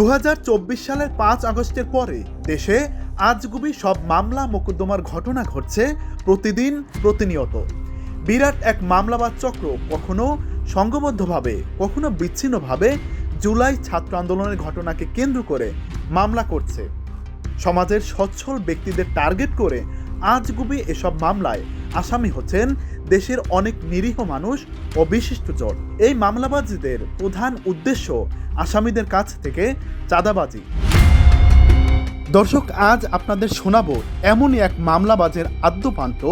দু হাজার চব্বিশ সালের পাঁচ আগস্টের পরে দেশে আজগুবি সব মামলা মোকদ্দমার ঘটনা ঘটছে প্রতিদিন প্রতিনিয়ত। বিরাট এক মামলাবাদ চক্র কখনো সংঘবদ্ধভাবে কখনো বিচ্ছিন্নভাবে জুলাই ছাত্র আন্দোলনের ঘটনাকে কেন্দ্র করে মামলা করছে। সমাজের সচ্ছল ব্যক্তিদের টার্গেট করে আজগুবি এসব মামলায় আসামি হচ্ছেন দেশের অনেক নিরীহ মানুষ ও বিশিষ্টজন এই মামলাবাজিদের প্রধান উদ্দেশ্য আসামিদের কাছ থেকে চাঁদাবাজি। দর্শক, আজ আপনাদের শোনাবো এমনই এক মামলাবাজের আদ্যপান্ত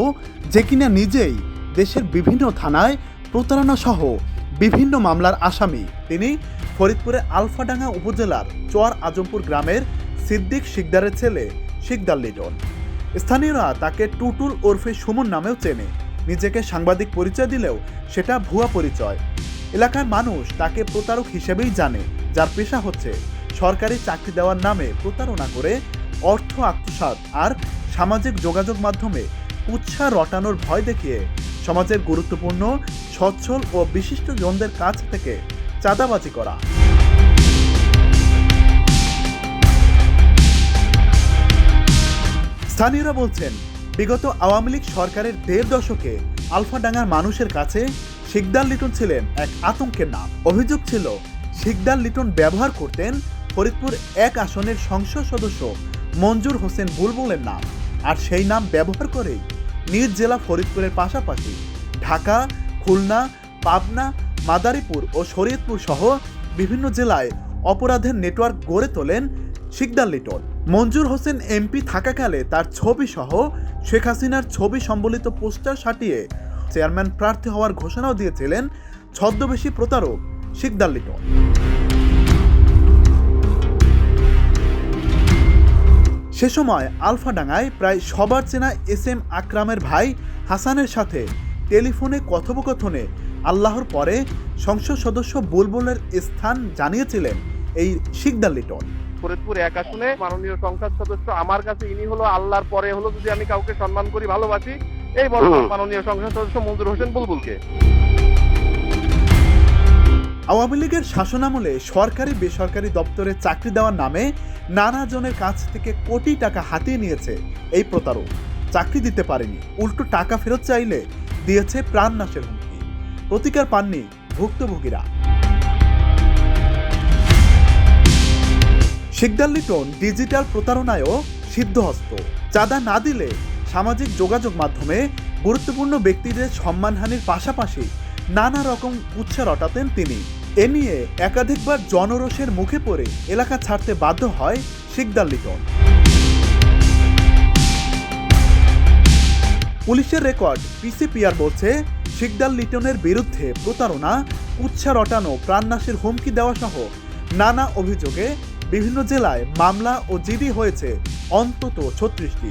যে কিনা নিজেই দেশের বিভিন্ন থানায় প্রতারণা সহ বিভিন্ন মামলার আসামি। তিনি ফরিদপুরের আলফাডাঙ্গা উপজেলার চর আজমপুর গ্রামের সিদ্দিক শিকদারের ছেলে শিকদার লিটন। স্থানীয়রা তাকে টুটুল ওরফে সুমন নামেও চেনে। নিজেকে সাংবাদিক পরিচয় দিলেও সেটা ভুয়া পরিচয়। এলাকার মানুষ তাকে প্রতারক হিসেবেই জানে, যার পেশা হচ্ছে সরকারি চাকরি দেওয়ার নামে প্রতারণা করে অর্থ আত্মসাৎ আর সামাজিক যোগাযোগ মাধ্যমে উৎসাহ রটানোর ভয় দেখিয়ে সমাজের গুরুত্বপূর্ণ, সচ্ছল ও বিশিষ্ট জনদের কাছ থেকে চাঁদাবাজি করা। স্থানীয়রা বলছেন, বিগত আওয়ামী লীগ সরকারের দেড় দশকে আলফাডাঙ্গার মানুষের কাছে শিকদার লিটন ছিলেন এক আতঙ্কের নাম। অভিযোগ ছিল, শিকদার লিটন ব্যবহার করতেন ফরিদপুর এক আসনের সংসদ সদস্য মঞ্জুর হোসেন বুলবুলের নাম। আর সেই নাম ব্যবহার করেই নিজ জেলা ফরিদপুরের পাশাপাশি ঢাকা, খুলনা, পাবনা, মাদারীপুর ও শরীয়তপুর সহ বিভিন্ন জেলায় অপরাধের নেটওয়ার্ক গড়ে তোলেন শিকদার লিটন। মঞ্জুর হোসেন এমপি থাকাকালে তার ছবি সহ শেখ হাসিনার ছবি সম্বলিত পোস্টার সাটিয়ে চেয়ারম্যান প্রার্থী হওয়ার ঘোষণাও দিয়েছিলেন ছদ্মবেশী প্রতারক শিকদার লিটন। সে সময় আলফাডাঙ্গায় প্রায় সবার চেনা এস এম আকরামের ভাই হাসানের সাথে টেলিফোনে কথোপকথনে আল্লাহর পরে সংসদ সদস্য বুলবুলের স্থান জানিয়েছিলেন এই শিকদার লিটন। ফরিদপুর এক আসনে। মাননীয় সংসদ সদস্য আমার কাছে ইনি হলো আল্লাহর পরে হলো যদি আমি কাউকে সম্মান করি ভালোবাসি। এই বল মাননীয় সংসদ সদস্য মঞ্জুর হোসেন বুলবুলকে। আওয়ামী লীগের শাসনামলে সরকারি বেসরকারি দপ্তরে চাকরি দেওয়ার নামে নানা জনের কাছ থেকে কোটি টাকা হাতিয়ে নিয়েছে এই প্রতারক। চাকরি দিতে পারেনি উল্টো টাকা ফেরত চাইলে দিয়েছে প্রাণনাশের হুমকি। প্রতিকার পাননি ভুক্তভোগীরা। শিকদার লিটন ডিজিটাল প্রতারণায়ও সিদ্ধহস্ত। চাঁদা না দিলে সামাজিক যোগাযোগ মাধ্যমে গুরুত্বপূর্ণ ব্যক্তিদের সম্মানহানির পাশাপাশি নানা রকম উৎসা রটাতেন তিনি। এ নিয়ে একাধিকবার জনরোষের মুখে পড়ে এলাকা ছাড়তে বাধ্য হয় শিকদার লিটন পুলিশের রেকর্ড, পিসিপিআর বলছে শিকদার লিটনের বিরুদ্ধে প্রতারণা উৎসা রটানো, প্রাণনাশের হুমকি দেওয়া সহ নানা অভিযোগে বিভিন্ন জেলায় মামলা ও জিডি হয়েছে, অন্তত ছত্রিশটি।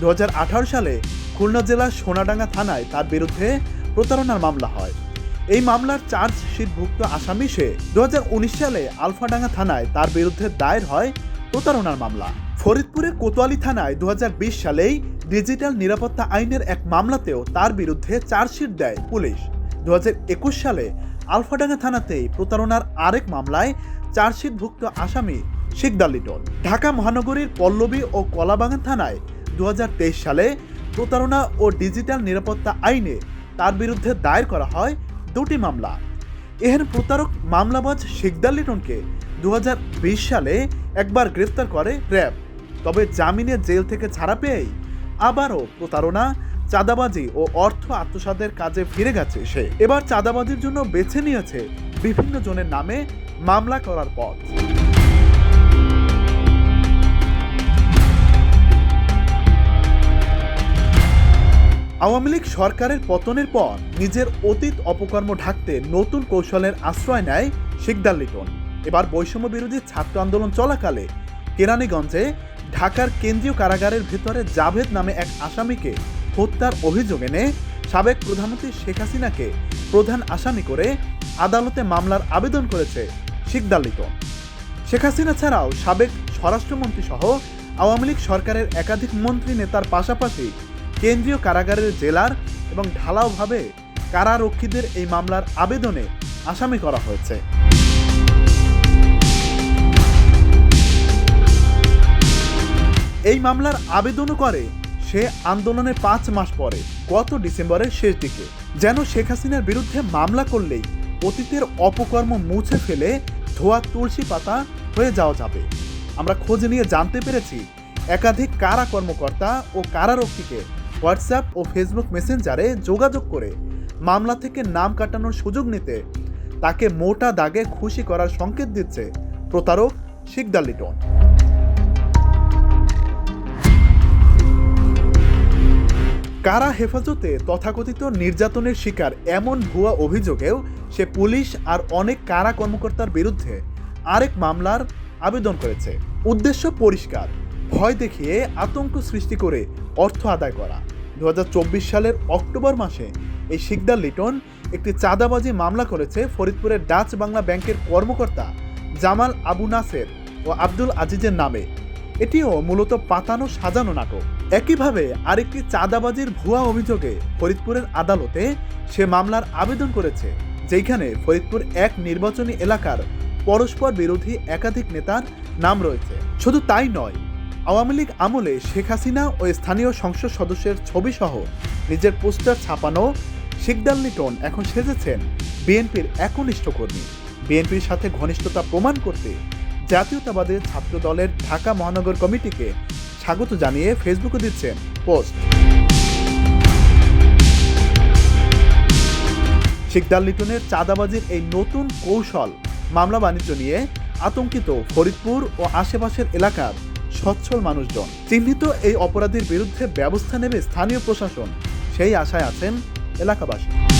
দু হাজার আঠারো সালে খুলনা জেলার সোনাডাঙ্গা থানায় তার বিরুদ্ধে প্রতারণার মামলা হয়। এই মামলার চার্জশিটভুক্ত আসামি সে দুহাজার উনিশ সালে আলফাডাঙ্গা থানায় তার বিরুদ্ধে দায়ের হয় প্রতারণার মামলা। ফরিদপুরের কোতোয়ালি থানায় দু হাজার বিশ সালেই ডিজিটাল নিরাপত্তা আইনের এক মামলাতেও তার বিরুদ্ধে চার্জশিট দেয় পুলিশ। দু হাজার একুশ সালে আলফাডাঙ্গা থানাতেই প্রতারণার আরেক মামলায় চার্জশিটভুক্ত আসামি শিকদার লিটন। ঢাকা মহানগরীর পল্লবী ও কলাবাগান থানায় দু হাজার তেইশ সালে প্রতারণা ও ডিজিটাল নিরাপত্তা আইনে তার বিরুদ্ধে দায়ের করা হয় দুটি মামলা। এহেন প্রতারক মামলাবাজ শিকদার লিটনকে দুহাজার বিশ সালে একবার গ্রেফতার করে র্যাব। তবে জামিনে জেল থেকে ছাড়া পেয়েই আবারও প্রতারণা, চাঁদাবাজি ও অর্থ আত্মসাতের কাজে ফিরে গেছে সে। এবার চাঁদাবাজির জন্য বেছে নিয়েছে বিভিন্ন জনের নামে মামলা করার পথ। আওয়ামী লীগ সরকারের পতনের পর নিজের অতীত অপকর্ম ঢাকতে নতুন কৌশলের আশ্রয় নেয় শিকদার লিটন। এবার বৈষম্য বিরোধী ছাত্র আন্দোলন চলাকালে কেরানীগঞ্জে ঢাকার কেন্দ্রীয় কারাগারের ভেতরে জাভেদ নামে এক আসামিকে হত্যার অভিযোগ এনে সাবেক প্রধানমন্ত্রী শেখ হাসিনাকে প্রধান আসামি করে আদালতে মামলার আবেদন করেছে শিকদার লিটন। শেখ হাসিনা ছাড়াও সাবেক স্বরাষ্ট্রমন্ত্রী সহ আওয়ামী লীগ সরকারের একাধিক মন্ত্রী নেতার পাশাপাশি কেন্দ্রীয় কারাগারের জেলার এবং ঢালাওভাবে কারারক্ষীদের এই মামলার আবেদনে আসামি করা হয়েছে। এই মামলার আবেদনও করে সে আন্দোলনের পাঁচ মাস পরে, গত ডিসেম্বরের শেষ দিকে। যেন শেখ হাসিনার বিরুদ্ধে মামলা করলেই অতীতের অপকর্ম মুছে ফেলে ধোয়া তুলসী পাতা হয়ে যাওয়া যাবে। আমরা খোঁজ নিয়ে জানতে পেরেছি, একাধিক কারা কর্মকর্তা ও কারারক্ষীকে হোয়াটসঅ্যাপ ও ফেসবুক মেসেঞ্জারে যোগাযোগ করে মামলা থেকে নাম কাটানোর সুযোগ নিতে তাকে মোটা দাগে খুশি করার সংকেত দিচ্ছে প্রতারক শিকদার লিটন। কারা হেফাজতে তথাকথিত নির্যাতনের শিকার এমন ভুয়া অভিযোগেও সে পুলিশ আর অনেক কারা কর্মকর্তার বিরুদ্ধে আরেক মামলার আবেদন করেছে। উদ্দেশ্য পরিষ্কার। ভয় দেখিয়ে আতঙ্ক সৃষ্টি করে অর্থ আদায় করা। দু হাজার চব্বিশ সালের অক্টোবর মাসে এই শিকদার লিটন একটি চাঁদাবাজি মামলা করেছে ফরিদপুরের ডাচ বাংলা ব্যাংকের কর্মকর্তা জামাল আবু নাসের ও আব্দুল আজিজের নামে। এটিও মূলত পাতানো সাজানো নাটক। একইভাবে আরেকটি চাঁদাবাজির ভুয়া অভিযোগে ফরিদপুরের আদালতে সে মামলার আবেদন করেছে যেখানে ফরিদপুর এক নির্বাচনী এলাকার পরস্পর বিরোধী একাধিক নেতার নাম রয়েছে। শুধু তাই নয় আওয়ামী লীগ আমলে শেখ হাসিনা ও স্থানীয় সংসদ সদস্যের ছবি সহ নিজের পোস্টার ছাপানো শিকদার লিটন এখন সেজেছেন বিএনপির একনিষ্ঠ কর্মী। বিএনপির সাথে ঘনিষ্ঠতা প্রমাণ করতে জাতীয়তাবাদের ছাত্র দলের ঢাকা মহানগর কমিটিকে স্বাগত জানিয়ে ফেসবুকে দিচ্ছেন পোস্ট। শিকদার লিটনের চাঁদাবাজির এই নতুন কৌশল মামলা বাণিজ্য নিয়ে আতঙ্কিত ফরিদপুর ও আশেপাশের এলাকার সচ্ছল মানুষজন। চিহ্নিত এই অপরাধীর বিরুদ্ধে ব্যবস্থা নেবে স্থানীয় প্রশাসন। সেই আশায় আছেন এলাকাবাসী।